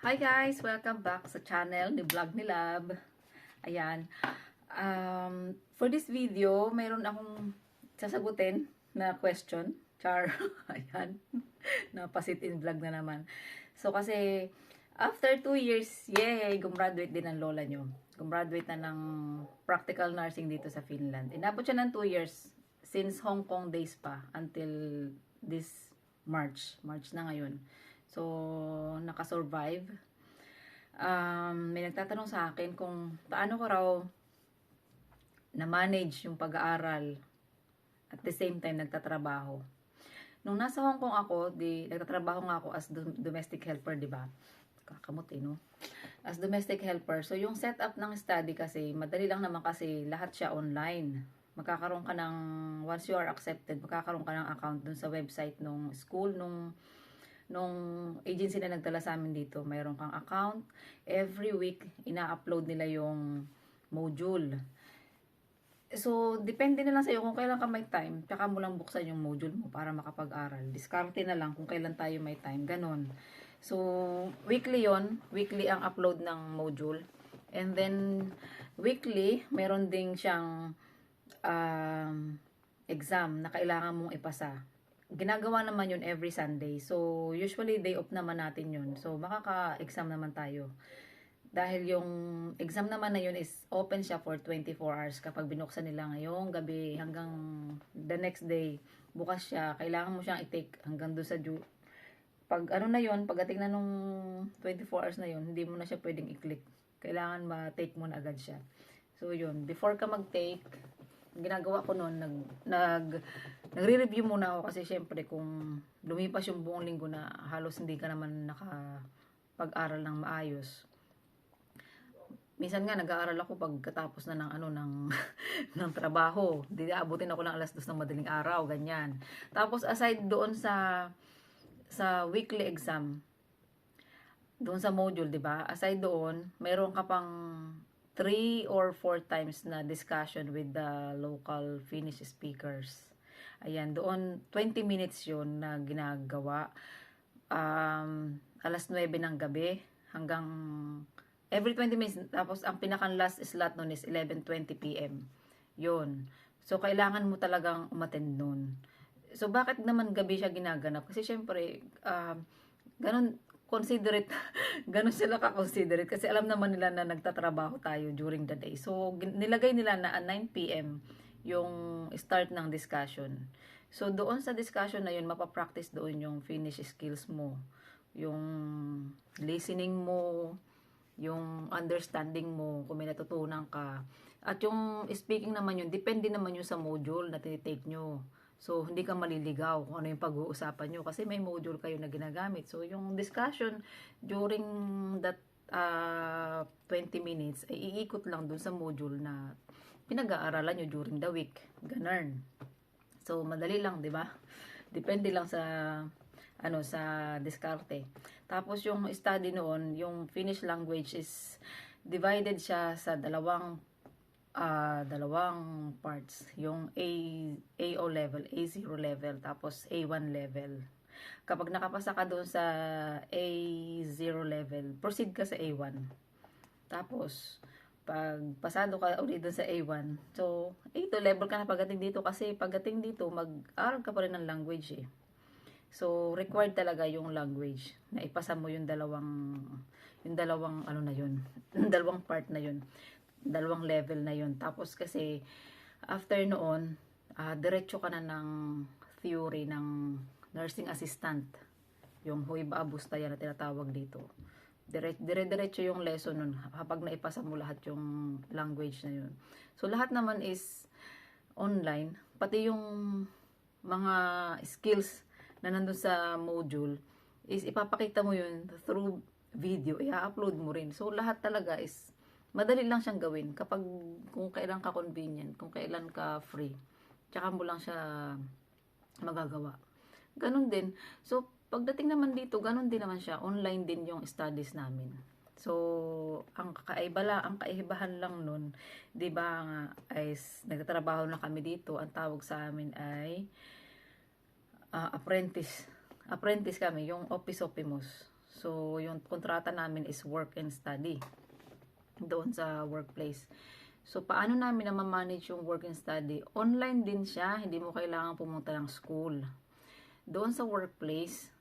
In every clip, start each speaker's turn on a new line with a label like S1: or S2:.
S1: Hi guys! Welcome back sa channel ni Vlog ni Lab. Ayan. Um, for this video, mayroon akong sasagutin na question. Char. Ayan. Napasit in vlog na naman. So kasi, after 2 years, yay! Gumraduate din ang lola nyo. Gumraduate na ng practical nursing dito sa Finland. Inabot siya ng 2 years since Hong Kong days pa until this March. March na ngayon. So, nakasurvive. Um, may nagtatanong sa akin kung paano ko raw na-manage yung pag-aaral at the same time nagtatrabaho. Nung nasa Hong Kong ako, di, nagtatrabaho nga ako as dom- domestic helper, di ba? Kakamot eh, no? As domestic helper. So, yung setup ng study kasi, madali lang naman kasi lahat siya online. Magkakaroon ka ng, once you are accepted, magkakaroon ka ng account dun sa website nung school, nung nung agency na nagdala sa amin dito, mayroon kang account. Every week, ina-upload nila yung module. So, depende na lang sa'yo kung kailan ka may time, tsaka mo lang buksan yung module mo para makapag-aral. Diskarte na lang kung kailan tayo may time. Ganon. So, weekly yon Weekly ang upload ng module. And then, weekly, meron ding siyang um, exam na kailangan mong ipasa ginagawa naman yun every Sunday. So, usually day off naman natin yun. So, makaka-exam naman tayo. Dahil yung exam naman na yun is open siya for 24 hours. Kapag binuksan nila ngayong gabi hanggang the next day, bukas siya. Kailangan mo siyang i-take hanggang doon sa due. Pag ano na yun, pagdating na nung 24 hours na yun, hindi mo na siya pwedeng i-click. Kailangan ma-take mo na agad siya. So, yun. Before ka mag-take, ginagawa ko noon, nag, nag, nagre-review muna ako kasi syempre kung lumipas yung buong linggo na halos hindi ka naman nakapag-aral ng maayos. Minsan nga nag-aaral ako pagkatapos na ng ano ng ng trabaho. Hindi abutin ako ng alas 2 ng madaling araw, ganyan. Tapos aside doon sa sa weekly exam, doon sa module, 'di ba? Aside doon, mayroon ka pang 3 or 4 times na discussion with the local Finnish speakers. Ayan, doon 20 minutes 'yon na ginagawa. Um, alas 9 ng gabi hanggang every 20 minutes. Tapos ang pinakang last slot noon is 11:20 PM. 'Yon. So kailangan mo talagang umattend noon. So bakit naman gabi siya ginaganap? Kasi syempre um, ganun considerate, ganun sila ka-considerate kasi alam naman nila na nagtatrabaho tayo during the day. So, nilagay nila na at 9 p.m. yung start ng discussion. So, doon sa discussion na yun, mapapractice doon yung finish skills mo. Yung listening mo, yung understanding mo, kung may natutunan ka. At yung speaking naman yun, depende naman yun sa module na tinitake nyo. So, hindi ka maliligaw kung ano yung pag-uusapan nyo kasi may module kayo na ginagamit. So, yung discussion during that uh, 20 minutes ay iikot lang dun sa module na pinag-aaralan nyo during the week. Ganun. So, madali lang, di ba? Depende lang sa ano sa diskarte. Tapos yung study noon, yung Finnish language is divided siya sa dalawang ah dalawang parts. Yung A, AO level, A0 level, tapos A1 level. Kapag nakapasa ka doon sa A0 level, proceed ka sa A1. Tapos, pag pasado ka ulit doon sa A1, so, A2 level ka na pagdating dito kasi pagdating dito, mag-aral ka pa rin ng language eh. So, required talaga yung language na ipasa mo yung dalawang yung dalawang ano na yun, dalawang part na yun dalawang level na yun. Tapos kasi, after noon, ah diretso ka na ng theory ng nursing assistant. Yung huiba abusta yan na tinatawag dito. Dire, dire diretso yung lesson nun kapag naipasa mo lahat yung language na yun. So, lahat naman is online. Pati yung mga skills na nandun sa module is ipapakita mo yun through video. I-upload mo rin. So, lahat talaga is madali lang siyang gawin kapag kung kailan ka convenient, kung kailan ka free. Tsaka mo lang siya magagawa. Ganon din. So, pagdating naman dito, ganon din naman siya. Online din yung studies namin. So, ang kakaiba lang, ang kaibahan lang nun, 'di ba, nga, ay nagtatrabaho na kami dito. Ang tawag sa amin ay ah, apprentice. Apprentice kami, yung office opimos. So, yung kontrata namin is work and study doon sa workplace. So, paano namin na manage yung work and study? Online din siya, hindi mo kailangan pumunta ng school. Doon sa workplace,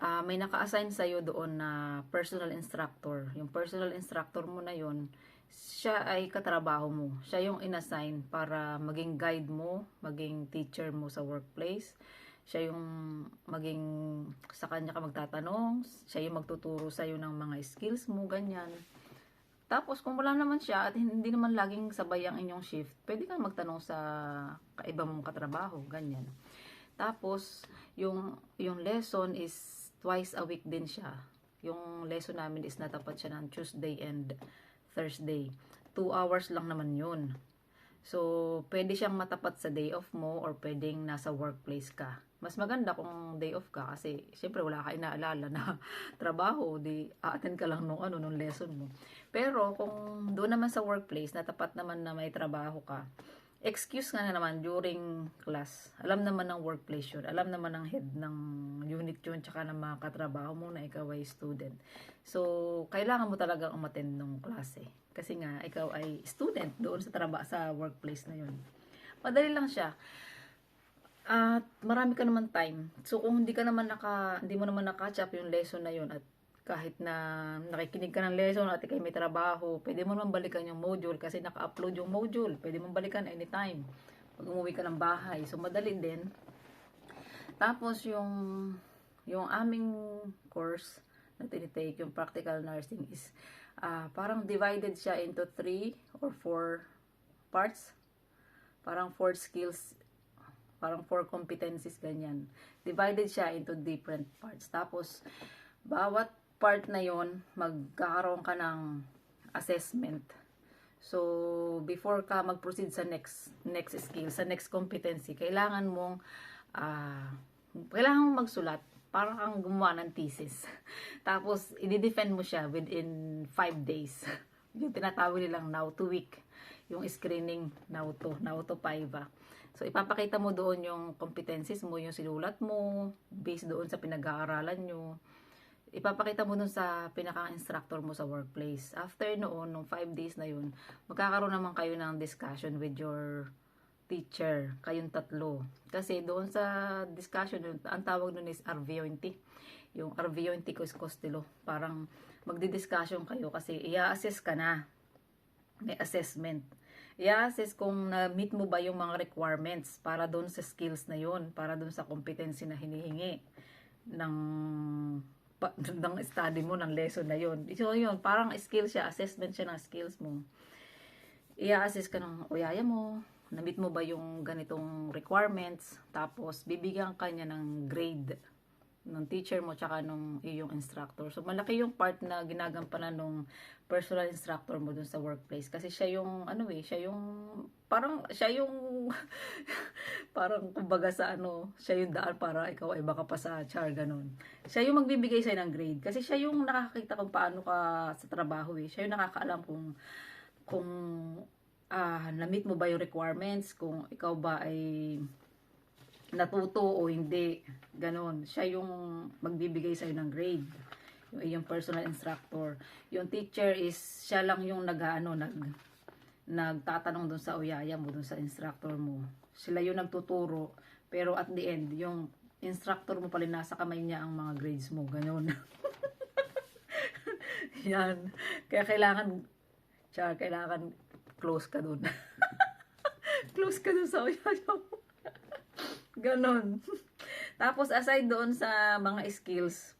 S1: ah, may naka-assign sa'yo doon na personal instructor. Yung personal instructor mo na yon siya ay katrabaho mo. Siya yung inassign para maging guide mo, maging teacher mo sa workplace. Siya yung maging sa kanya ka magtatanong, siya yung magtuturo sa iyo ng mga skills mo, ganyan. Tapos kung wala naman siya at hindi naman laging sabay ang inyong shift, pwede kang magtanong sa kaiba mong katrabaho, ganyan. Tapos yung yung lesson is twice a week din siya. Yung lesson namin is natapat siya ng Tuesday and Thursday. Two hours lang naman yun. So, pwede siyang matapat sa day off mo or pwedeng nasa workplace ka. Mas maganda kung day off ka kasi syempre wala ka inaalala na trabaho, di a-attend ka lang nung ano nung lesson mo. Pero kung doon naman sa workplace, natapat naman na may trabaho ka, excuse nga na naman during class. Alam naman ng workplace yun. Alam naman ng head ng unit yun tsaka ng mga katrabaho mo na ikaw ay student. So, kailangan mo talaga umattend ng klase. Kasi nga, ikaw ay student doon sa trabaho sa workplace na yun. Madali lang siya. At marami ka naman time. So, kung hindi ka naman naka, hindi mo naman na-catch up yung lesson na yun at kahit na nakikinig ka ng lesson at ikay may trabaho, pwede mo naman balikan yung module kasi naka-upload yung module. Pwede mo balikan anytime. Pag umuwi ka ng bahay. So, madali din. Tapos, yung, yung aming course na tinitake, yung practical nursing is, ah, parang divided siya into three or four parts. Parang four skills parang four competencies ganyan. Divided siya into different parts. Tapos, bawat part na yon magkakaroon ka ng assessment. So, before ka mag-proceed sa next next skill, sa next competency, kailangan mong ah kailangan mong magsulat para kang gumawa ng thesis. Tapos, i-defend mo siya within 5 days. Yung tinatawag nilang now to week. Yung screening now to, now to 5 ah. So, ipapakita mo doon yung competencies mo, yung sinulat mo, based doon sa pinag-aaralan nyo. Ipapakita mo doon sa pinaka-instructor mo sa workplace. After noon, nung 5 days na yun, magkakaroon naman kayo ng discussion with your teacher, kayong tatlo. Kasi doon sa discussion, ang tawag doon is RV20. Yung RV20 ko is Costello. Parang magdi-discussion kayo kasi i-assess ka na. May assessment i-assess kung na-meet mo ba yung mga requirements para doon sa skills na yun, para doon sa competency na hinihingi ng pa, ng study mo, ng lesson na yun. So, yun, parang skill siya, assessment siya ng skills mo. I-assess ka ng uyaya mo, na-meet mo ba yung ganitong requirements, tapos bibigyan ka niya ng grade ng teacher mo tsaka nung iyong instructor. So malaki yung part na ginagampanan nung personal instructor mo dun sa workplace kasi siya yung ano eh, siya yung parang siya yung parang kumbaga sa ano, siya yung daan para ikaw ay baka pa sa char ganun. Siya yung magbibigay sa'yo ng grade kasi siya yung nakakakita kung paano ka sa trabaho eh. Siya yung nakakaalam kung kung ah na-meet mo ba yung requirements, kung ikaw ba ay natuto o hindi. Ganon. Siya yung magbibigay sa'yo ng grade. Yung, yung personal instructor. Yung teacher is, siya lang yung nag, ano, nag, nagtatanong dun sa uyaya mo, dun sa instructor mo. Sila yung nagtuturo. Pero at the end, yung instructor mo pala nasa kamay niya ang mga grades mo. Ganon. Yan. Kaya kailangan, siya, kailangan close ka dun. close ka dun sa uyaya mo. Ganon. Tapos aside doon sa mga skills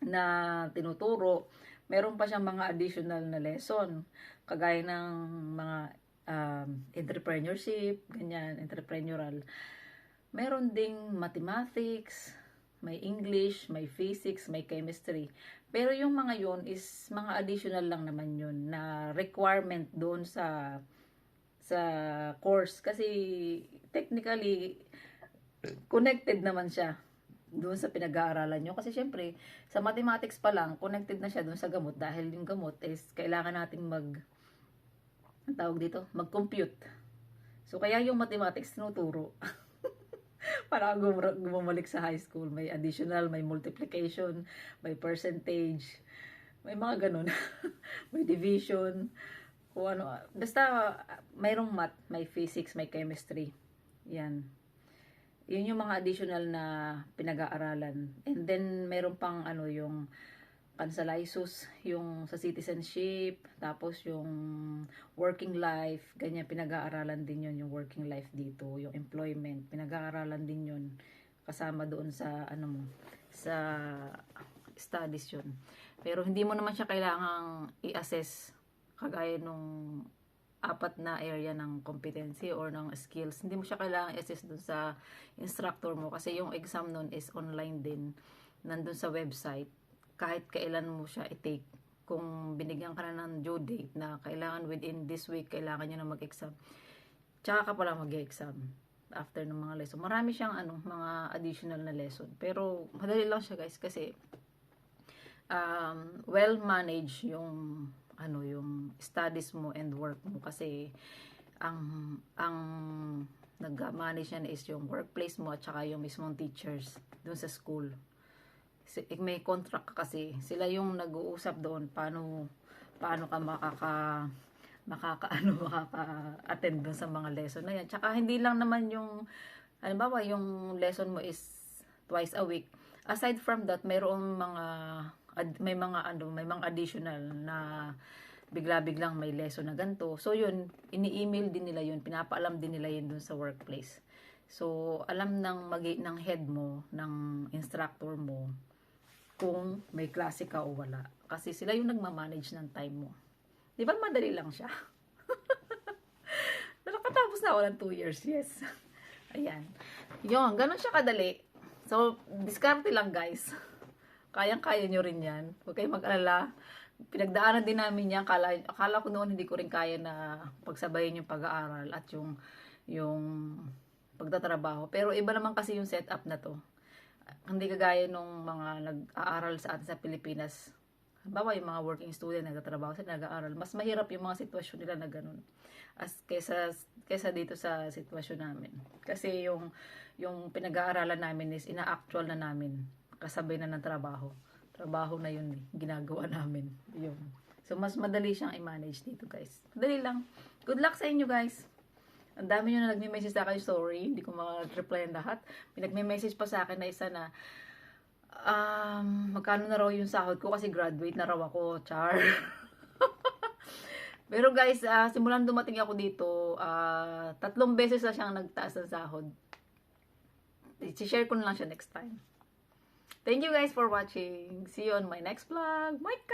S1: na tinuturo, meron pa siyang mga additional na lesson. Kagaya ng mga um, entrepreneurship, ganyan, entrepreneurial. Meron ding mathematics, may English, may physics, may chemistry. Pero yung mga yon is mga additional lang naman yun na requirement doon sa sa course kasi technically connected naman siya doon sa pinag-aaralan nyo. Kasi syempre, sa mathematics pa lang, connected na siya doon sa gamot dahil yung gamot is kailangan nating mag ang tawag dito, mag-compute. So, kaya yung mathematics tinuturo. Para gum- gumamalik sa high school. May additional, may multiplication, may percentage, may mga ganun. may division, kung ano. Basta, mayroong math, may physics, may chemistry. Yan. Yun yung mga additional na pinag-aaralan. And then, mayroon pang ano, yung kansalisus, yung sa citizenship, tapos yung working life, ganyan pinag-aaralan din yun, yung working life dito, yung employment, pinag-aaralan din yun, kasama doon sa, ano mo, sa studies yun. Pero hindi mo naman siya kailangang i-assess kagaya nung apat na area ng competency or ng skills. Hindi mo siya kailangang i-assess doon sa instructor mo kasi yung exam nun is online din, nandun sa website kahit kailan mo siya i-take. Kung binigyan ka na ng due date na kailangan within this week, kailangan nyo na mag-exam. Tsaka ka pala mag-exam after ng mga lesson. Marami siyang ano, mga additional na lesson. Pero madali lang siya guys kasi um, well managed yung ano yung studies mo and work mo kasi ang ang nag-manage yan is yung workplace mo at saka yung mismong teachers doon sa school eh, may contract ka kasi sila yung nag-uusap doon paano paano ka makaka makakaano makaka-attend doon sa mga lesson na yan. Tsaka hindi lang naman yung halimbawa yung lesson mo is twice a week. Aside from that, mayroong mga ad- may mga ano, may mga additional na bigla-biglang may lesson na ganito. So yun, ini-email din nila yun, pinapaalam din nila yun dun sa workplace. So alam ng magi ng head mo, ng instructor mo kung may klase ka o wala. Kasi sila yung nagmamanage ng time mo. Di ba madali lang siya? Nakatapos na ako ng 2 years, yes. Ayan. Yun, ganun siya kadali. So, diskarte lang guys. Kayang-kaya nyo rin yan. Huwag kayong mag-alala. Pinagdaanan din namin yan. Akala, akala ko noon hindi ko rin kaya na pagsabayin yung pag-aaral at yung, yung pagtatrabaho. Pero iba naman kasi yung setup na to. Hindi kagaya nung mga nag-aaral sa atin sa Pilipinas. Bawa yung mga working student nagtatrabaho sila nag-aaral. Mas mahirap yung mga sitwasyon nila na ganun. As kesa kesa dito sa sitwasyon namin. Kasi yung yung pinag-aaralan namin is ina-actual na namin kasabay na ng trabaho. Trabaho na yun eh, ginagawa namin. Yun. So mas madali siyang i-manage dito guys. Madali lang. Good luck sa inyo guys. Ang dami nyo na nagme-message sa akin, sorry, hindi ko ma-reply ang lahat. May nagme-message pa sa akin na isa na, um, magkano na raw yung sahod ko kasi graduate na raw ako, char. Pero guys, ah, simulan dumating ako dito, ah, tatlong beses na siyang nagtaas ng sahod. I-share ko na lang siya next time. Thank you guys for watching. See you on my next vlog. Mike